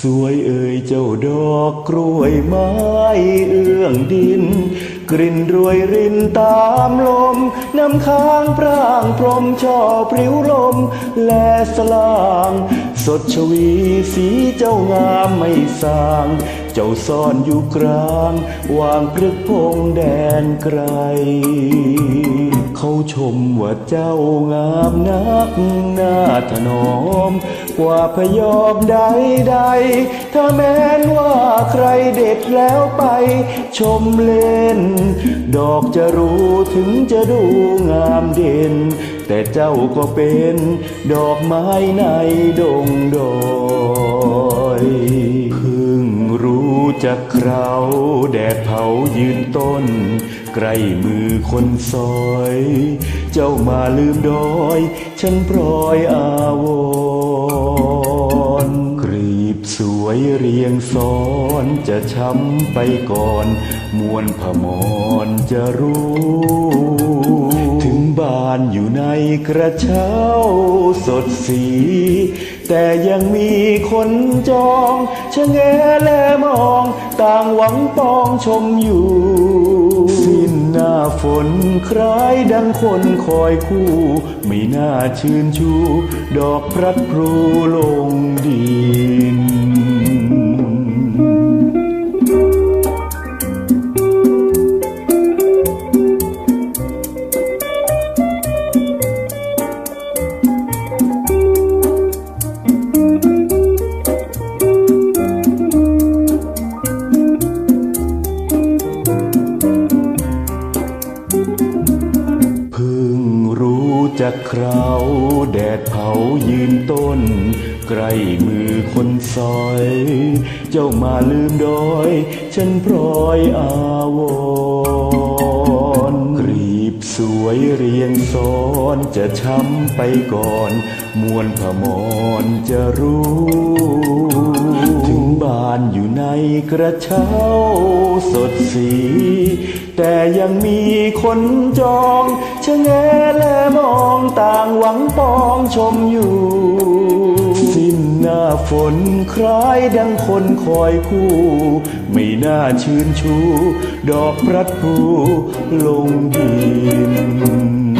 สวยเอ่ยเจ้าดอกกล้วยไม้เอื้องดิน กลิ่นรวยรินตามลม น้ำค้างพร่างพรมช่อพริ้วลม และสลาง สดชวีสีเจ้างามไม่สาง เจ้าซ่อนอยู่กลาง วางพฤกพงแดนไกล เขาชมว่าเจ้างามนักหน้าถนอม กว่าพยอมใดใดถ้าแม้นว่าใครเด็ดแล้วไป ชมเล่น ดอกจะรู้ถึงจะดูงามเด่น แต่เจ้าก็เป็นดอกไม้ในดงดอย จักคราวแดดเผายืนต้น ใกล้มือคนซอย เจ้ามาลืมดอย ฉันพลอยอาวรกรีบสวยเรียงซ้อนจะช้ำไปก่อน มวนพมรจะรู้ ถึงบ้านอยู่ในกระเช้าสดสี แต่ยังมีคนจองชะแงและมอง ต่างหวังปองชมอยู่ สิ้นหน้าฝนคล้ายดังคนคอยคู่ ไม่น่าชื่นชู ดอกพรัดพลูลงดี จักคราวแดดเผายืนต้น ใกล้มือคนซอย เจ้ามาลืมดอย ฉันพลอยอาวรกรีบสวยเรียงซ้อนจะช้ำไปก่อน มวนพมรจะรู้ บ้านอยู่ในกระเช้าสดสี แต่ยังมีคนจองชะแงและมองต่างหวังปองชมอยู่ สิ้นหน้าฝนคล้ายดังคนคอยคู่ ไม่น่าชื่นชู ดอกพรัดพรูลงดิน